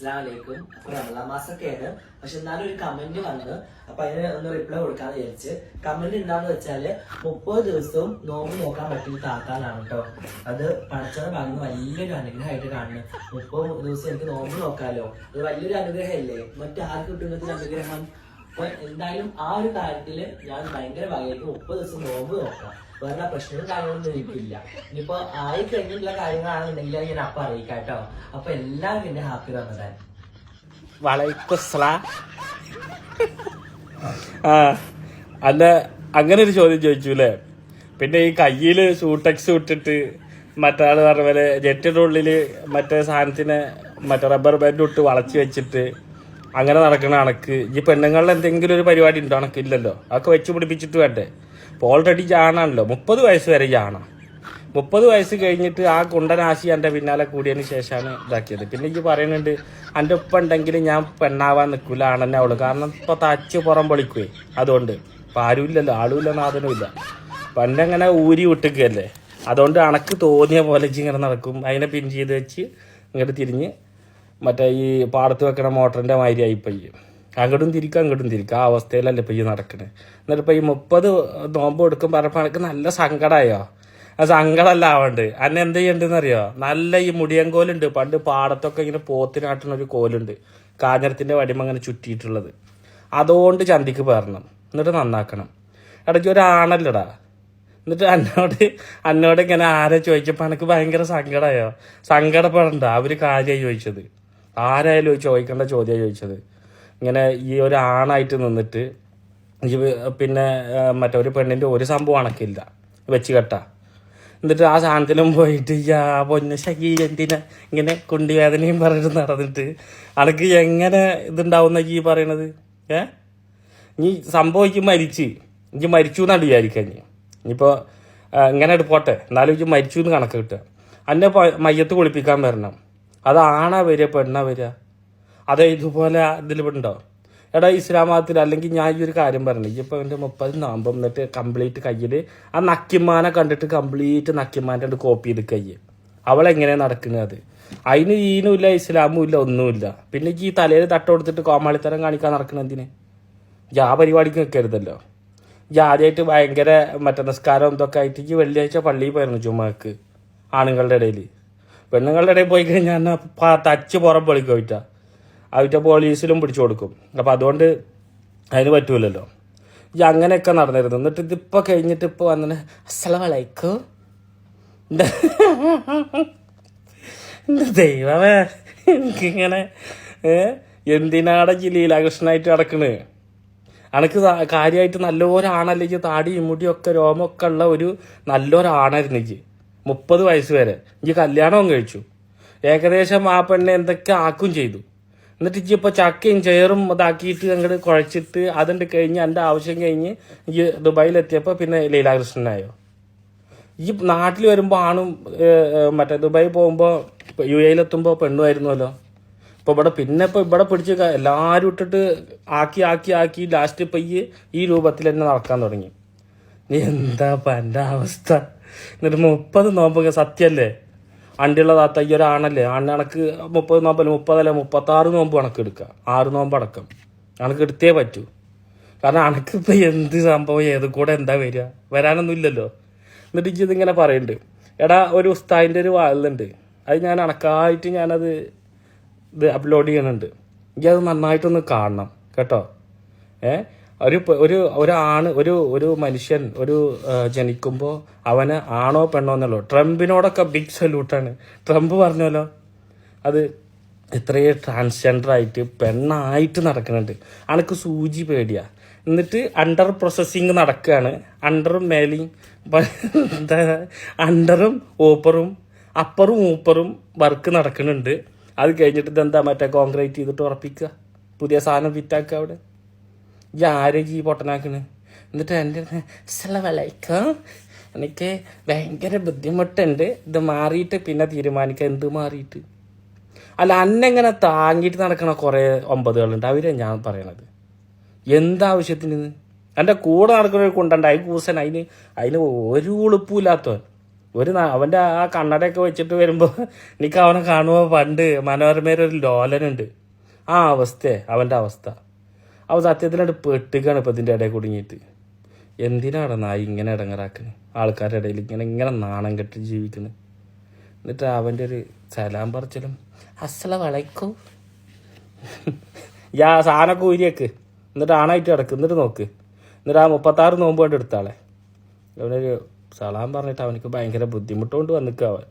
അസ്സലാമലൈക്കും അപ്പൊ റമദാൻ മാസൊക്കെയാണ്. പക്ഷെ എന്നാലും ഒരു കമന്റ് വന്ന് അപ്പൊ അതിന് ഒന്ന് റിപ്ലൈ കൊടുക്കാന്ന് വിചാരിച്ച് കമന്റ് എന്താന്ന് വെച്ചാൽ മുപ്പത് ദിവസവും നോമ്പ് നോക്കാൻ പറ്റുന്ന താത്താനാണ് കേട്ടോ അത് പഠിച്ചത് ഭാഗത്ത് വലിയൊരു അനുഗ്രഹമായിട്ട് കാണുന്നു. മുപ്പത് ദിവസം എനിക്ക് നോമ്പ് നോക്കാലോ. അത് വലിയൊരു അനുഗ്രഹമല്ലേ? മറ്റാർക്ക് കിട്ടുന്നത് അനുഗ്രഹം? അപ്പൊ എന്തായാലും ആ ഒരു കാര്യത്തിൽ ഞാൻ ഭയങ്കര വകയ്ക്ക് മുപ്പത് ദിവസം നോമ്പ് നോക്കാം. വേറെ പ്രശ്നവും കാര്യങ്ങളൊന്നും എനിക്കില്ല. ഇനിയിപ്പോ ആയി കഴിഞ്ഞിട്ടുള്ള കാര്യങ്ങളാണെന്നുണ്ടെങ്കിൽ ഞാൻ അപ്പൊ അറിയിക്കാം കേട്ടോ അപ്പൊ എല്ലാവരും എന്റെ ഹാപ്പി റമദാൻ. ആ അല്ല അങ്ങനെ ഒരു ചോദ്യം ചോദിച്ചു അല്ലേ പിന്നെ ഈ കയ്യിൽ സൂട്ടക്സ് ഇട്ടിട്ട് മറ്റാൾ പറഞ്ഞ പോലെ ജെറ്റിന്റെ ഉള്ളിൽ മറ്റേ സാധനത്തിന് മറ്റേ റബ്ബർ ബാൻഡ് ഇട്ട് വളച്ച് വെച്ചിട്ട് അങ്ങനെ നടക്കണ അണക്ക് ഈ പെണ്ണുങ്ങളുടെ എന്തെങ്കിലും ഒരു പരിപാടി ഉണ്ടോ? അണക്ക് ഇല്ലല്ലോ അതൊക്കെ വെച്ച് പിടിപ്പിച്ചിട്ട് വേണ്ടേ? ഇപ്പോൾ ഓൾറെഡി ജാണാണല്ലോ. മുപ്പത് വയസ്സ് വരെ ജാണാ. മുപ്പത് വയസ്സ് കഴിഞ്ഞിട്ട് ആ കുണ്ടനാശി എന്റെ പിന്നാലെ കൂടിയതിന് ശേഷമാണ് ഇതാക്കിയത്. പിന്നെ എനിക്ക് പറയുന്നുണ്ട് എന്റെ ഉപ്പ ഉണ്ടെങ്കിൽ ഞാൻ പെണ്ണാവാൻ നിൽക്കില്ല ആണെന്നെ അവൾ. കാരണം ഇപ്പൊ തച്ച് പുറം പൊളിക്കുവേ. അതുകൊണ്ട്. ഇപ്പം ആരുമില്ലല്ലോ ആളുമില്ല നാഥനും ഇല്ല. പണ്ടങ്ങനെ ഊരി വിട്ടിക്കല്ലേ അതുകൊണ്ട് അണക്ക് തോന്നിയ പോലെ ഇങ്ങനെ നടക്കും. അതിനെ പിൻ ചെയ്ത് വെച്ച് ഇങ്ങോട്ട് തിരിഞ്ഞ് മറ്റേ ഈ പാടത്ത് വെക്കണ മോട്ടറിന്റെ മാതിരി ആയിപ്പോയി അങ്ങോട്ടും തിരിക്കും അങ്ങോട്ടും തിരിക്കും. ആ അവസ്ഥയിലല്ലേ പയ്യ ഈ നടക്കണേ. എന്നിട്ട് ഇപ്പം ഈ മുപ്പത് നോമ്പ് എടുക്കും പറഞ്ഞപ്പോൾ എനിക്ക് നല്ല സങ്കടമായോ ആ സങ്കടമല്ല ആവണ്ട്. അന്നെ എന്ത് ചെയ്യണ്ടെന്ന് അറിയോ നല്ല ഈ മുടിയൻ മുടിയങ്കോലുണ്ട് പണ്ട് പാടത്തൊക്കെ ഇങ്ങനെ പോത്തിനാട്ടുന്ന ഒരു കോലുണ്ട്. കാഞ്ഞരത്തിന്റെ വടിമ അങ്ങനെ ചുറ്റിയിട്ടുള്ളത്. അതുകൊണ്ട് ചന്തിക്ക് പേരണം എന്നിട്ട് നന്നാക്കണം. ഇടയ്ക്ക് ഒരാണല്ലടാ എന്നിട്ട് അന്നോട് അന്നോട് ഇങ്ങനെ ആരെ ചോദിച്ചപ്പോൾ എനിക്ക് ഭയങ്കര സങ്കടമായോ സങ്കടപ്പെടണ്ട. അവർ കാര്യമായി ചോദിച്ചത്. ആരായാലും ചോദിക്കേണ്ട ചോദ്യമാണ് ചോദിച്ചത്. ഇങ്ങനെ ഈ ഒരു ആണായിട്ട് നിന്നിട്ട് പിന്നെ മറ്റൊരു മറ്റേ ഒരു സംഭവം അണക്കില്ല. വെച്ച് കെട്ട. എന്നിട്ട് ആ സാധനത്തിലും പോയിട്ട് യാ പൊന്ന ശകി എന്തിനാ ഇങ്ങനെ കുണ്ടിവേദനയും പറഞ്ഞിട്ട് നടന്നിട്ട് അനക്ക് എങ്ങനെ ഇതുണ്ടാവുന്ന ഈ പറയണത്? ഏ? നീ സംഭവിക്കും മരിച്ച്. ഇനി മരിച്ചു എന്നാണ് വിചാരിക്കുക നീ ഇനിയിപ്പോൾ ഇങ്ങനെ പോട്ടെ. എന്നാലും ഇനി മരിച്ചു എന്ന് കണക്ക് കിട്ടുക. അന്നെ മയ്യത്ത് കുളിപ്പിക്കാൻ വരണം. അത് ആണാ വരിക പെണ്ണാ വരിക. അത് ഇതുപോലെ ഇതിൽ ഉണ്ടോ എടാ ഇസ്ലാം മതത്തിൽ അല്ലെങ്കിൽ ഞാൻ ഈ ഒരു കാര്യം പറഞ്ഞു ഇപ്പൊ എന്റെ മുപ്പത് നാമ്പം എന്നിട്ട് കംപ്ലീറ്റ് കയ്യിൽ ആ നക്കിമാനെ കണ്ടിട്ട് കംപ്ലീറ്റ് നക്കിമാന്റെ അത് കോപ്പി ചെയ്ത് കയ്യ്. അവളെങ്ങനെ നടക്കുന്നത് അത്? അതിന് ഈനും ഇല്ല ഇസ്ലാമും ഇല്ല ഒന്നുമില്ല പിന്നെ ഈ തലയിൽ തട്ട കൊടുത്തിട്ട് കോമാളിത്തരം കാണിക്കാൻ നടക്കണ എന്തിന്? ആ പരിപാടിക്ക് നിൽക്കരുതല്ലോ ആദ്യമായിട്ട് ഭയങ്കര മറ്റേ നിസ്കാരം ആയിട്ട് ഈ വെള്ളിയാഴ്ച പള്ളിയിൽ പോയിരുന്നു ചുമക്ക് ആണുങ്ങളുടെ ഇടയിൽ പെണ്ണുങ്ങളുടെ ഇടയിൽ പോയി കഴിഞ്ഞാൽ തച്ച് പുറം പൊളിക്കും അവറ്റ അവറ്റ പോലീസിലും പിടിച്ചു കൊടുക്കും. അപ്പം അതുകൊണ്ട് അതിന് പറ്റൂലല്ലോ. ഈ അങ്ങനെയൊക്കെ നടന്നിരുന്നു. എന്നിട്ട് ഇതിപ്പോൾ കഴിഞ്ഞിട്ട് ഇപ്പോൾ വന്നെ അസ്സലാമലൈക്കും എന്റെ ദൈവമേ? എനിക്കിങ്ങനെ എന്തിനാടെ ലീലാകൃഷ്ണനായിട്ട് നടക്കണ്? അനക്ക് കാര്യമായിട്ട് നല്ലൊരാണല്ലേ താടിയും താടിയും ഒക്കെ രോമൊക്കെ ഉള്ള ഒരു നല്ലൊരാണായിരുന്നു എനിക്ക് മുപ്പത് വയസ്സ് വരെ. ഇഞ്ചി കല്യാണവും കഴിച്ചു. ഏകദേശം ആ പെണ്ണെ എന്തൊക്കെ ആക്കും ചെയ്തു. എന്നിട്ട് ഇഞ്ചി ഇപ്പോൾ ചക്കയും ചെയറും ഇതാക്കിയിട്ട് അങ്ങോട്ട് കുഴച്ചിട്ട് അതുണ്ട് കഴിഞ്ഞ് എന്റെ ആവശ്യം കഴിഞ്ഞ് ഇഞ്ചി ദുബായിലെത്തിയപ്പോൾ പിന്നെ ലീലാകൃഷ്ണനായോ. ഈ നാട്ടിൽ വരുമ്പോൾ ആണും മറ്റേ ദുബായി പോകുമ്പോൾ യു എയിലെത്തുമ്പോൾ പെണ്ണുമായിരുന്നല്ലോ. ഇപ്പോൾ ഇവിടെ പിന്നെ ഇപ്പോൾ ഇവിടെ പിടിച്ച് എല്ലാവരും ഇട്ടിട്ട് ആക്കി ആക്കി ആക്കി ലാസ്റ്റ് ഇപ്പം ഈ ഈ രൂപത്തിൽ തന്നെ നടക്കാൻ തുടങ്ങി. നീ എന്താ എന്റെ അവസ്ഥ? എന്നിട്ട് മുപ്പത് നോമ്പൊക്കെ സത്യല്ലേ അണ്ടിയുള്ള താത്ത ഈ ഒരാണല്ലേ? അണക്ക് മുപ്പത് നോമ്പല്ല മുപ്പതല്ല മുപ്പത്താറ് നോമ്പ് കണക്ക് എടുക്കുക. ആറ് നോമ്പ് അടക്കം. കണക്ക് എടുത്തേ പറ്റൂ. കാരണം അണക്ക് ഇപ്പം എന്ത് സംഭവം? ഏത് കൂടെ എന്താ വരിക? വരാനൊന്നും ഇല്ലല്ലോ. എന്നിട്ട് ഇതിങ്ങനെ പറയുന്നുണ്ട് എടാ ഒരു ഉസ്താദിന്റെ ഒരു വാളുണ്ട് അത് ഞാൻ അണക്കായിട്ട് ഞാനത് ഇത് അപ്ലോഡ് ചെയ്യണുണ്ട്. എനിക്കത് നന്നായിട്ടൊന്ന് കാണണം. കേട്ടോ? ഏ? ഒരു ഒരു ഒരാണ് ഒരു ഒരു മനുഷ്യൻ ഒരു ജനിക്കുമ്പോൾ അവന് ആണോ പെണ്ണോ എന്നുള്ളൂ. ട്രംപിനോടൊക്കെ ബിഗ് സല്യൂട്ടാണ് ട്രംപ് പറഞ്ഞല്ലോ അത് എത്രയോ ട്രാൻസ്ജെൻഡർ ആയിട്ട് പെണ്ണായിട്ട് നടക്കുന്നുണ്ട്. അനക്ക് സൂചി പേടിയാ. എന്നിട്ട് അണ്ടർ പ്രോസസ്സിങ് നടക്കുകയാണ് അണ്ടറും മേലെയും അണ്ടറും ഓപ്പറും അപ്പറും ഊപ്പറും വർക്ക് നടക്കുന്നുണ്ട്. അത് കഴിഞ്ഞിട്ട് ഇതെന്താ മറ്റേ കോൺക്രീറ്റ് ചെയ്തിട്ട് ഉറപ്പിക്കുക? പുതിയ സാധനം ഫിറ്റാക്കുക അവിടെ? ആരേക്ക് ഈ പൊട്ടനാക്കണ്? എന്നിട്ട് എന്റെ സ്ഥലവലൈക്കം എനിക്ക് ഭയങ്കര ബുദ്ധിമുട്ടുണ്ട്. ഇത് മാറിയിട്ട് പിന്നെ തീരുമാനിക്കുക എന്ത് മാറിയിട്ട്? അല്ല അന്നെങ്ങനെ താങ്ങിയിട്ട് നടക്കണ കുറേ ഒമ്പതുകളുണ്ട്. അവരെ ഞാൻ പറയണത്. എന്താവശ്യത്തിന് എന്റെ കൂടെ നടക്കുന്ന ഒരു കുണ്ടുണ്ട്. അതിന് കൂസൻ അതിന് അതിന് ഒരു ഉളുപ്പുമില്ലാത്തവൻ ഒരു അവന്റെ ആ കണ്ണടയൊക്കെ വെച്ചിട്ട് വരുമ്പോൾ എനിക്ക് അവനെ കാണുമ്പോൾ പണ്ട് മനോരമയിൽ ലോലനുണ്ട്. ആ അവസ്ഥയെ അവന്റെ അവസ്ഥ. അവ സത്യത്തിലായിട്ട് പെട്ടുകയാണ് ഇപ്പം ഇതിന്റെ ഇടയിൽ കുടുങ്ങിയിട്ട്. എന്തിനാണ് നായി ഇങ്ങനെ ഇടങ്ങറാക്കുന്നത് ആൾക്കാരുടെ ഇടയിൽ ഇങ്ങനെ ഇങ്ങനെ നാണം കെട്ടി ജീവിക്കുന്നത് എന്നിട്ട് അവന്റെ ഒരു സലാം പറച്ചിലും അസല വളയ്ക്കോ യാ സാധനമൊക്കെ ഊരിയേക്ക് എന്നിട്ട് ആണായിട്ട് കിടക്ക്. എന്നിട്ട് നോക്ക്. എന്നിട്ട് ആ മുപ്പത്താറ് നോമ്പ് കൊണ്ട് എടുത്താളെ. അവനൊരു സലാം പറഞ്ഞിട്ട് അവനക്ക് ഭയങ്കര ബുദ്ധിമുട്ടുകൊണ്ട് വന്നിക്കുക അവൻ.